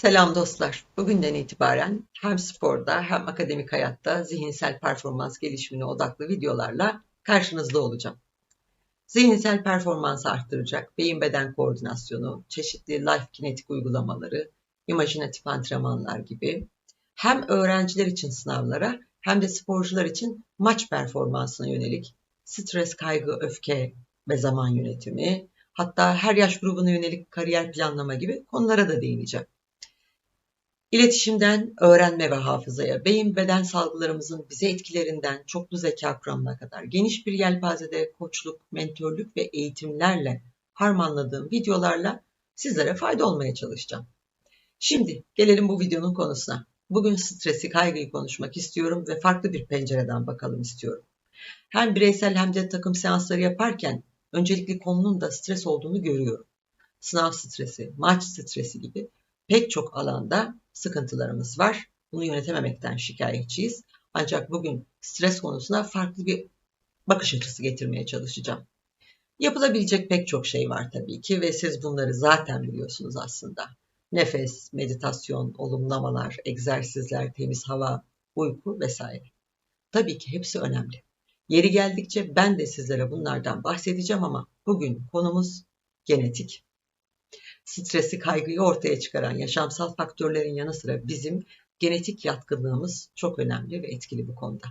Selam dostlar. Bugünden itibaren hem sporda hem akademik hayatta zihinsel performans gelişimine odaklı videolarla karşınızda olacağım. Zihinsel performansı arttıracak beyin beden koordinasyonu, çeşitli life kinetik uygulamaları, imajinatif antrenmanlar gibi hem öğrenciler için sınavlara hem de sporcular için maç performansına yönelik stres, kaygı, öfke ve zaman yönetimi, hatta her yaş grubuna yönelik kariyer planlama gibi konulara da değineceğim. İletişimden öğrenme ve hafızaya, beyin beden salgılarımızın bize etkilerinden çoklu zeka kuramına kadar geniş bir yelpazede koçluk, mentörlük ve eğitimlerle harmanladığım videolarla sizlere fayda olmaya çalışacağım. Şimdi gelelim bu videonun konusuna. Bugün stresi, kaygıyı konuşmak istiyorum ve farklı bir pencereden bakalım istiyorum. Hem bireysel hem de takım seansları yaparken öncelikli konunun da stres olduğunu görüyorum. Sınav stresi, maç stresi gibi pek çok alanda sıkıntılarımız var. Bunu yönetememekten şikayetçiyiz. Ancak bugün stres konusuna farklı bir bakış açısı getirmeye çalışacağım. Yapılabilecek pek çok şey var tabii ki ve siz bunları zaten biliyorsunuz aslında. Nefes, meditasyon, olumlamalar, egzersizler, temiz hava, uyku vesaire. Tabii ki hepsi önemli. Yeri geldikçe ben de sizlere bunlardan bahsedeceğim ama bugün konumuz genetik stresi, kaygıyı ortaya çıkaran yaşamsal faktörlerin yanı sıra bizim genetik yatkınlığımız çok önemli ve etkili bu konuda.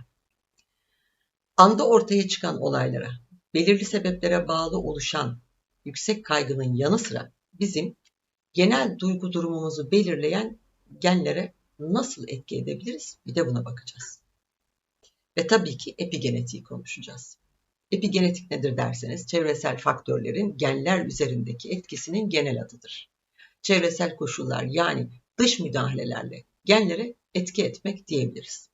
Anda ortaya çıkan olaylara, belirli sebeplere bağlı oluşan yüksek kaygının yanı sıra bizim genel duygu durumumuzu belirleyen genlere nasıl etki edebiliriz? Bir de buna bakacağız. Ve tabii ki epigenetiği konuşacağız. Epigenetik nedir derseniz çevresel faktörlerin genler üzerindeki etkisinin genel adıdır. Çevresel koşullar yani dış müdahalelerle genlere etki etmek diyebiliriz.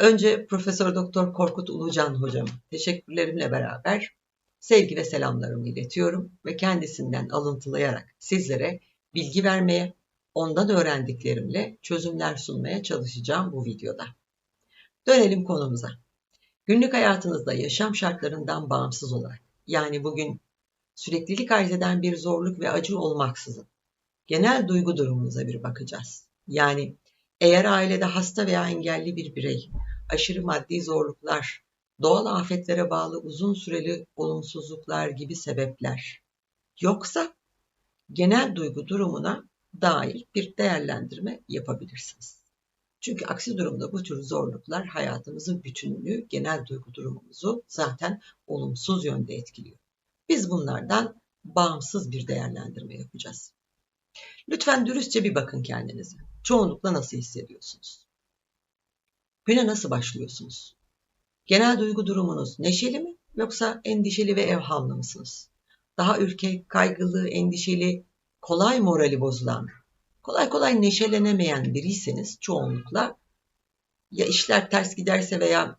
Önce Profesör Doktor Korkut Ulucan hocam teşekkürlerimle beraber sevgi ve selamlarımı iletiyorum ve kendisinden alıntılayarak sizlere bilgi vermeye, ondan öğrendiklerimle çözümler sunmaya çalışacağım bu videoda. Dönelim konumuza. Günlük hayatınızda yaşam şartlarından bağımsız olarak, yani bugün süreklilik arz eden bir zorluk ve acı olmaksızın, genel duygu durumunuza bir bakacağız. Yani eğer ailede hasta veya engelli bir birey, aşırı maddi zorluklar, doğal afetlere bağlı uzun süreli olumsuzluklar gibi sebepler yoksa genel duygu durumuna dair bir değerlendirme yapabilirsiniz. Çünkü aksi durumda bu tür zorluklar hayatımızın bütününü, genel duygu durumumuzu zaten olumsuz yönde etkiliyor. Biz bunlardan bağımsız bir değerlendirme yapacağız. Lütfen dürüstçe bir bakın kendinize. Çoğunlukla nasıl hissediyorsunuz? Güne nasıl başlıyorsunuz? Genel duygu durumunuz neşeli mi yoksa endişeli ve evhamlı mısınız? Daha ürkek, kaygılı, endişeli, kolay morali bozulan, kolay kolay neşelenemeyen biriyseniz çoğunlukla ya işler ters giderse veya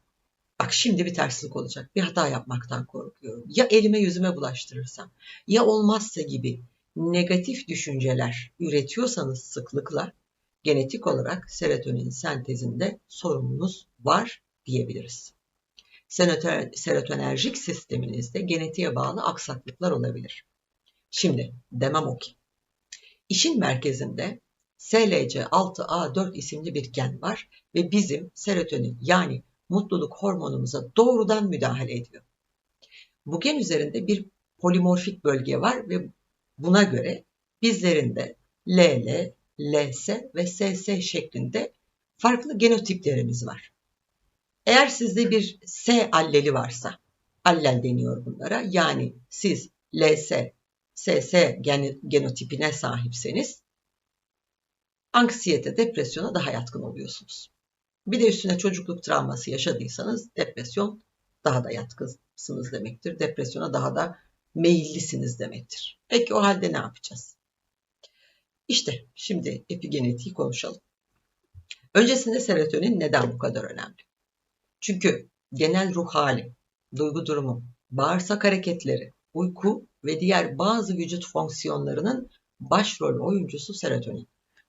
bak şimdi bir terslik olacak, bir hata yapmaktan korkuyorum. Ya elime yüzüme bulaştırırsam, ya olmazsa gibi negatif düşünceler üretiyorsanız sıklıkla genetik olarak serotonin sentezinde sorununuz var diyebiliriz. Serotonerjik sisteminizde genetiğe bağlı aksaklıklar olabilir. Şimdi demem o ki İşin merkezinde SLC6A4 isimli bir gen var ve bizim serotonin yani mutluluk hormonumuza doğrudan müdahale ediyor. Bu gen üzerinde bir polimorfik bölge var ve buna göre bizlerinde LL, LS ve SS şeklinde farklı genotiplerimiz var. Eğer sizde bir S alleli varsa, allel deniyor bunlara, yani siz LS, SS genotipine sahipseniz anksiyete, depresyona daha yatkın oluyorsunuz. Bir de üstüne çocukluk travması yaşadıysanız depresyon daha da yatkınsınız demektir. Depresyona daha da meyillisiniz demektir. Peki o halde ne yapacağız? İşte şimdi epigenetiği konuşalım. Öncesinde serotonin neden bu kadar önemli? Çünkü genel ruh hali, duygu durumu, bağırsak hareketleri, uyku ve diğer bazı vücut fonksiyonlarının başrol oyuncusu serotonin.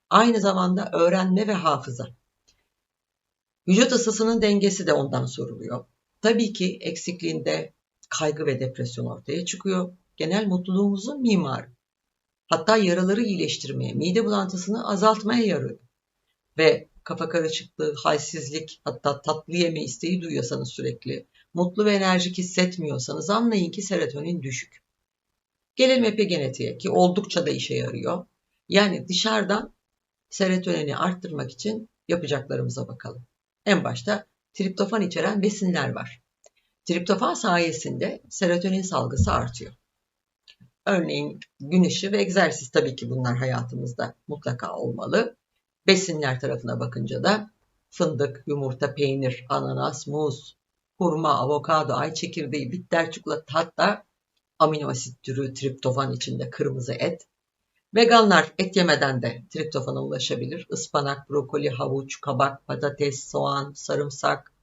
Aynı zamanda öğrenme ve hafıza. Vücut ısısının dengesi de ondan soruluyor. Tabii ki eksikliğinde kaygı ve depresyon ortaya çıkıyor. Genel mutluluğumuzun mimarı. Hatta yaraları iyileştirmeye, mide bulantısını azaltmaya yarıyor. Ve kafa karışıklığı, halsizlik, hatta tatlı yeme isteği duyuyorsanız sürekli, mutlu ve enerjik hissetmiyorsanız anlayın ki serotonin düşük. Gelelim epigenetiğe ki oldukça da işe yarıyor. Yani dışarıdan serotonini arttırmak için yapacaklarımıza bakalım. En başta triptofan içeren besinler var. Triptofan sayesinde serotonin salgısı artıyor. Örneğin gün ışığı ve egzersiz tabii ki bunlar hayatımızda mutlaka olmalı. Besinler tarafına bakınca da fındık, yumurta, peynir, ananas, muz, hurma, avokado, ay çekirdeği, bitter çikolata hatta amino asit türü triptofan içinde kırmızı et. Veganlar et yemeden de triptofana ulaşabilir. Ispanak, brokoli, havuç, kabak, patates, soğan, sarımsak,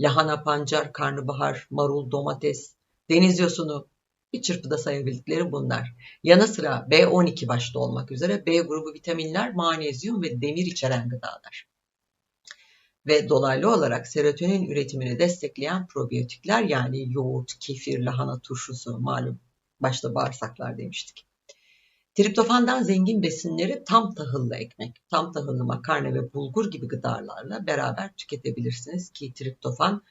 lahana, pancar, karnabahar, marul, domates, deniz yosunu bir çırpıda sayabildikleri bunlar. Yanı sıra B12 başta olmak üzere B grubu vitaminler, manezyum ve demir içeren gıdalar. Ve dolaylı olarak serotonin üretimini destekleyen probiyotikler yani yoğurt, kefir, lahana turşusu malum başta bağırsaklar demiştik. Triptofandan zengin besinleri tam tahıllı ekmek, tam tahıllı makarna ve bulgur gibi gıdalarla beraber tüketebilirsiniz ki triptofan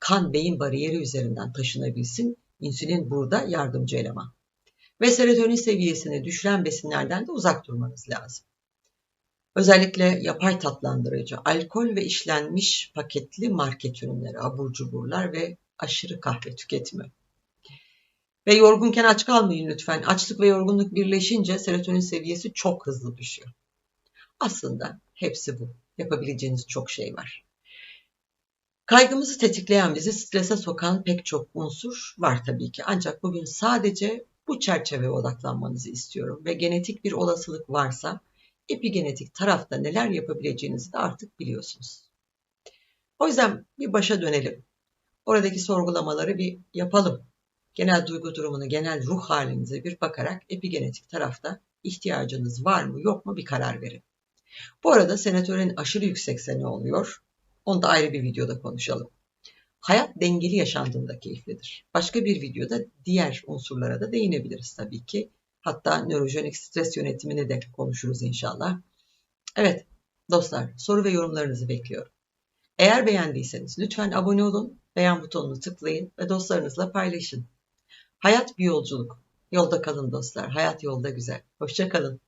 kan beyin bariyeri üzerinden taşınabilsin. İnsülin burada yardımcı eleman. Ve serotonin seviyesini düşüren besinlerden de uzak durmanız lazım. Özellikle yapay tatlandırıcı, alkol ve işlenmiş paketli market ürünleri, abur cuburlar ve aşırı kahve tüketimi. Ve yorgunken aç kalmayın lütfen. Açlık ve yorgunluk birleşince serotonin seviyesi çok hızlı düşüyor. Aslında hepsi bu. Yapabileceğiniz çok şey var. Kaygımızı tetikleyen bizi strese sokan pek çok unsur var tabii ki. Ancak bugün sadece bu çerçeveye odaklanmanızı istiyorum ve genetik bir olasılık varsa epigenetik tarafta neler yapabileceğinizi de artık biliyorsunuz. O yüzden bir başa dönelim. Oradaki sorgulamaları bir yapalım genel duygu durumunu, genel ruh halinize bir bakarak epigenetik tarafta ihtiyacınız var mı yok mu bir karar verin. Bu arada senatörün aşırı yüksekse ne oluyor? Onu da ayrı bir videoda konuşalım. Hayat dengeli yaşandığında keyiflidir. Başka bir videoda diğer unsurlara da değinebiliriz tabii ki. Hatta nörojenik stres yönetimini de konuşuruz inşallah. Evet dostlar soru ve yorumlarınızı bekliyorum. Eğer beğendiyseniz lütfen abone olun, beğen butonunu tıklayın ve dostlarınızla paylaşın. Hayat bir yolculuk. Yolda kalın dostlar. Hayat yolda güzel. Hoşça kalın.